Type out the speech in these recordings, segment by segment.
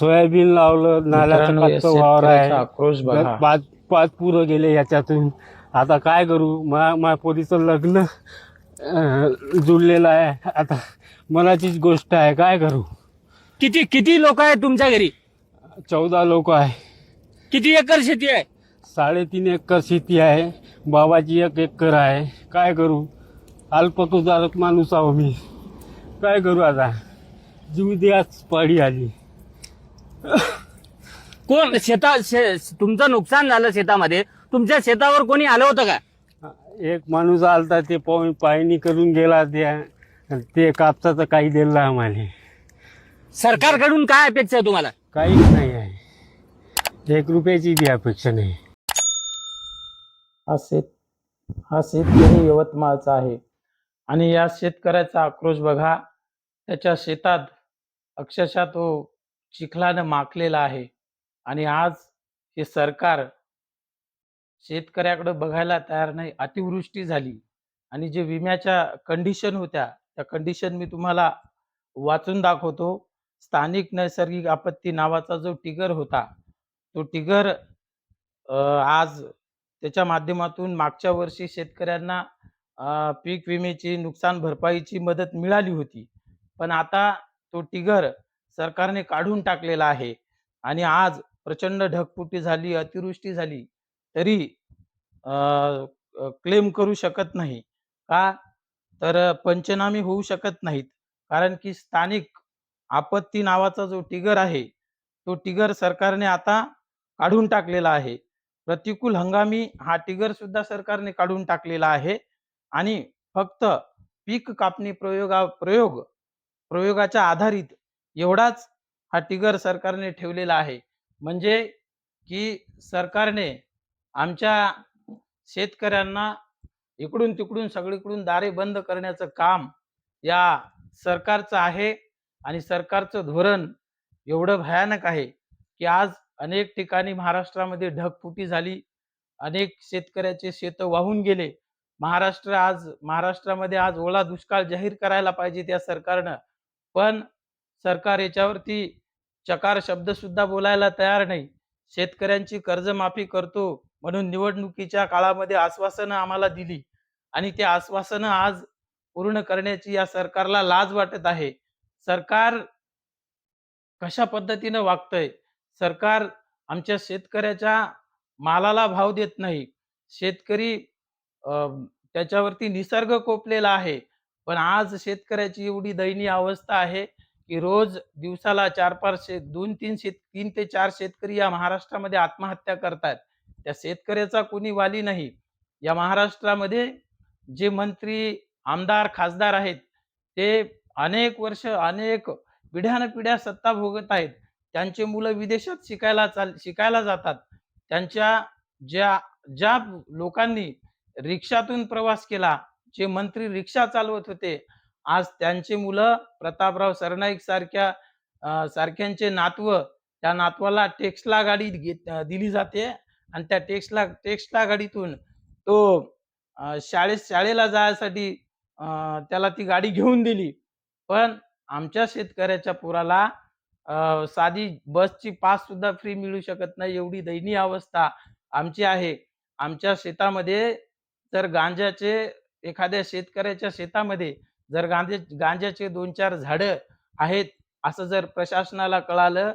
Soybean लावलं नाल्याचं कच्चं वावर आहे. शेतकऱ्याचा आक्रोश बघा. पाच पाच पुरं गेले याच्यातून. आता काय करू? मा मा पोरीचं लग्न जुळलेलं आहे. आता मनाचीच गोष्ट आहे काय करू? किती किती लोक आहेत तुमच्या घरी? चौदा लोक आहे. किती एकर शेती आहे? साडेतीन एकर शेती आहे. बाबाची एक एकर आहे. काय करू? अल्पकुदारक माणूस आहो मी. काय करू आता? जीव द्याच पाडी आली. कोण? शेता शे, तुमचं नुकसान झालं शेतामध्ये. तुमच्या शेतावर कोणी आलं होतं का? एक माणूस आलता ते पाहून पाहणी करून गेला त्या. ते कापसाचं काही दिलं नाही आम्हाला. सरकारकडून काय अपेक्षा आहे तुम्हाला? काहीच नाही आहे. एक रुपयाची बी अपेक्षा नाही. हा शेत हा शेतकरी यवतमाळचा आहे. आणि या शेतकऱ्याचा आक्रोश बघा त्याच्या शेतात अक्षरशः तो चिखलानं माखलेला आहे. आणि आज हे सरकार शेतकऱ्याकडे बघायला तयार नाही अतिवृष्टी झाली. आणि जे विम्याच्या कंडिशन होत्या त्या कंडिशन मी तुम्हाला वाचून दाखवतो. स्थानिक नैसर्गिक आपत्ती नावाचा जो टिगर होता तो टिगर आज त्याच्या माध्यमातून मागच्या वर्षी शेतकऱ्यांना पीक विम्याची नुकसान भरपाईची मदत मिळाली होती. पण आता तो टिगर सरकारने काढून टाकलेला आहे. आणि आज प्रचंड ढगफुटी झाली अतिवृष्टी झाली तरी क्लेम करू शकत नाही. का? तर पंचनामे होऊ शकत नाहीत. कारण की स्थानिक आपत्ती नावाचा जो टिगर आहे तो टिगर सरकारने आता काढून टाकलेला आहे. प्रतिकूल हंगामी हा टिगर सुद्धा सरकारने काढून टाकलेला आहे. आणि फक्त पीक कापणी प्रयोगा प्रयोग प्रयोगाच्या आधारित एवढाच हा टिगर सरकारने ठेवलेला आहे. म्हणजे की सरकारने आमच्या शेतकऱ्यांना इकडून तिकडून सगळीकडून दारे बंद करण्याचं काम या सरकारचं आहे आणि सरकारचं धोरण एवढं भयानक आहे की आज अनेक ठिकाणी महाराष्ट्रामध्ये ढगफुटी झाली अनेक शेतकऱ्याचे शेत वाहून गेले. महाराष्ट्र आज महाराष्ट्रामध्ये आज ओला दुष्काळ जाहीर करायला पाहिजे त्या सरकारनं. पण सरकार याच्यावरती चकार शब्द सुद्धा बोलायला तयार नाही. शेतकऱ्यांची कर्जमाफी करतो म्हणून निवडणुकीच्या काळामध्ये आश्वासनं आम्हाला दिली आणि ते आश्वासनं आज पूर्ण करण्याची या सरकारला लाज वाटत आहे. सरकार कशा पद्धतीनं वागतंय? सरकार आमच्या शेतकऱ्याच्या मालाला भाव देत नाही. शेतकरी अं, त्याच्यावरती निसर्ग कोपलेला आहे. पण आज शेतकऱ्याची एवढी दयनीय अवस्था आहे की रोज दिवसाला चार पाच शेत दोन तीन शेत तीन ते चार शेतकरी या महाराष्ट्रामध्ये आत्महत्या करतात त्या शेतकऱ्याचा कोणी वाली नाही. या महाराष्ट्रामध्ये जे मंत्री आमदार खासदार आहेत ते अनेक वर्ष अनेक पिढ्यानपिढ्या सत्ता भोगत आहेत त्यांचे मुलं विदेशात शिकायला चाल शिकायला जातात. त्यांच्या ज्या ज्या लोकांनी रिक्षातून प्रवास केला जे मंत्री रिक्षा चालवत होते आज त्यांचे मुलं प्रतापराव सरनाईक सारख्या सारख्यांचे नातव त्या नातवाला टेक्सला गाडी घेत दिली जाते आणि त्या टेक्सला टेक्सला गाडीतून तो शाळेत शाळेला जायसाठी त्याला ती गाडी घेऊन दिली. पण आमच्या शेतकऱ्याच्या पुराला साधी बसची पास सुद्धा फ्री मिळू शकत नाही एवढी दयनीय अवस्था आमची आहे. आमच्या शेतामध्ये जर गांजाचे एखाद्या शेतकऱ्याच्या शेतामध्ये जर गांजे गांजाचे दोन चार झाडं आहेत असं जर प्रशासनाला कळालं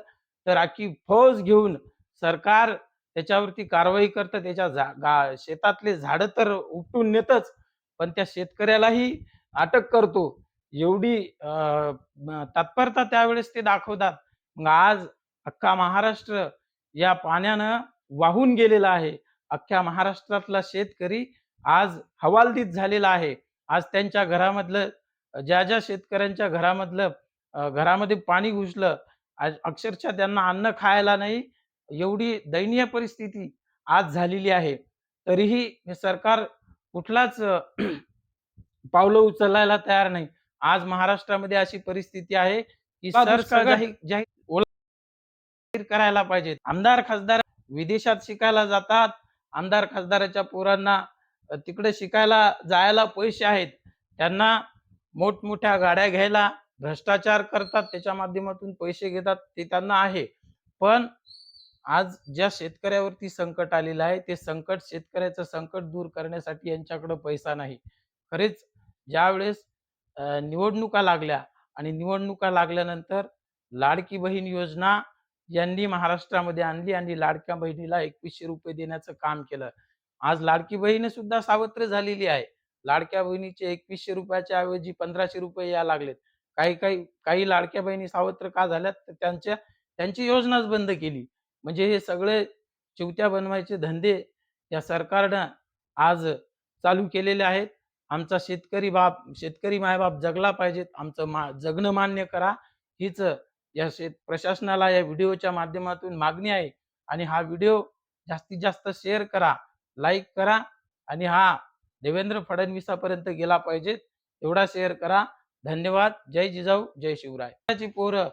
तर अख्खी फौज घेऊन सरकार त्याच्यावरती कारवाई करतं. त्याच्या झा गा शेतातले झाडं तर उपटून नेतच पण त्या शेतकऱ्यालाही अटक करतो. एवढी तत्परता त्यावेळेस ते दाखवतात. मग आज अख्खा महाराष्ट्र या पाण्यानं वाहून गेलेला आहे. अख्ख्या महाराष्ट्रातला शेतकरी आज हवालदित झालेला आहे. आज त्यांच्या घरामधलं ज्या ज्या शेतकऱ्यांच्या घरामधलं घरामध्ये पाणी घुसलं अक्षरशः त्यांना अन्न खायला नाही एवढी दयनीय परिस्थिती आज झालेली आहे. तरीही हे सरकार कुठलाच पावलं उचलायला तयार नाही. आज महाराष्ट्रामध्ये अशी परिस्थिती आहे की का सर दुष्काळ जाहीर जाहीर ओला जाहीर करायला पाहिजेत आमदार खासदार विदेशात शिकायला जातात. आमदार खासदाराच्या पोरांना तिकडे शिकायला जायला पैसे आहेत. त्यांना मोठमोठ्या गाड्या घ्यायला भ्रष्टाचार करतात त्याच्या माध्यमातून पैसे घेतात ते त्यांना आहे. पण आज ज्या शेतकऱ्यावरती संकट आलेलं आहे ते संकट शेतकऱ्याचं संकट दूर करण्यासाठी यांच्याकडे पैसा नाही. खरेच ज्यावेळेस निवडणुका लागल्या आणि निवडणुका लागल्यानंतर लाडकी बहीण योजना यांनी महाराष्ट्रामध्ये आणली आणि लाडक्या बहिणीला एकवीसशे रुपये देण्याचं काम केलं. आज लाडकी बहीण सुद्धा सावत्र झालेली आहे. लाडक्या बहिणीचे एकवीसशे रुपयाच्या ऐवजी पंधराशे रुपये या लागलेत. काही काही काही लाडक्या बहिणी सावत्र का झाल्यात? तर त्यांच्या त्यांची योजनाच बंद केली. म्हणजे हे सगळे चिवत्या बनवायचे धंदे या सरकारनं आज चालू केलेले आहेत. आमचा शेतकरी बाप शेतकरी मायबाप जगला पाहिजेत. आमचं मा जगणं मान्य करा. हीच या शेत प्रशासनाला या व्हिडिओच्या माध्यमातून मागणी आहे. आणि हा व्हिडिओ जास्तीत जास्त शेअर करा लाईक करा. आणि हा देवेंद्र फडणवीसापर्यंत गेला पाहिजेत एवढा शेअर करा. धन्यवाद. जय जिजाऊ. जय शिवराय. पोरं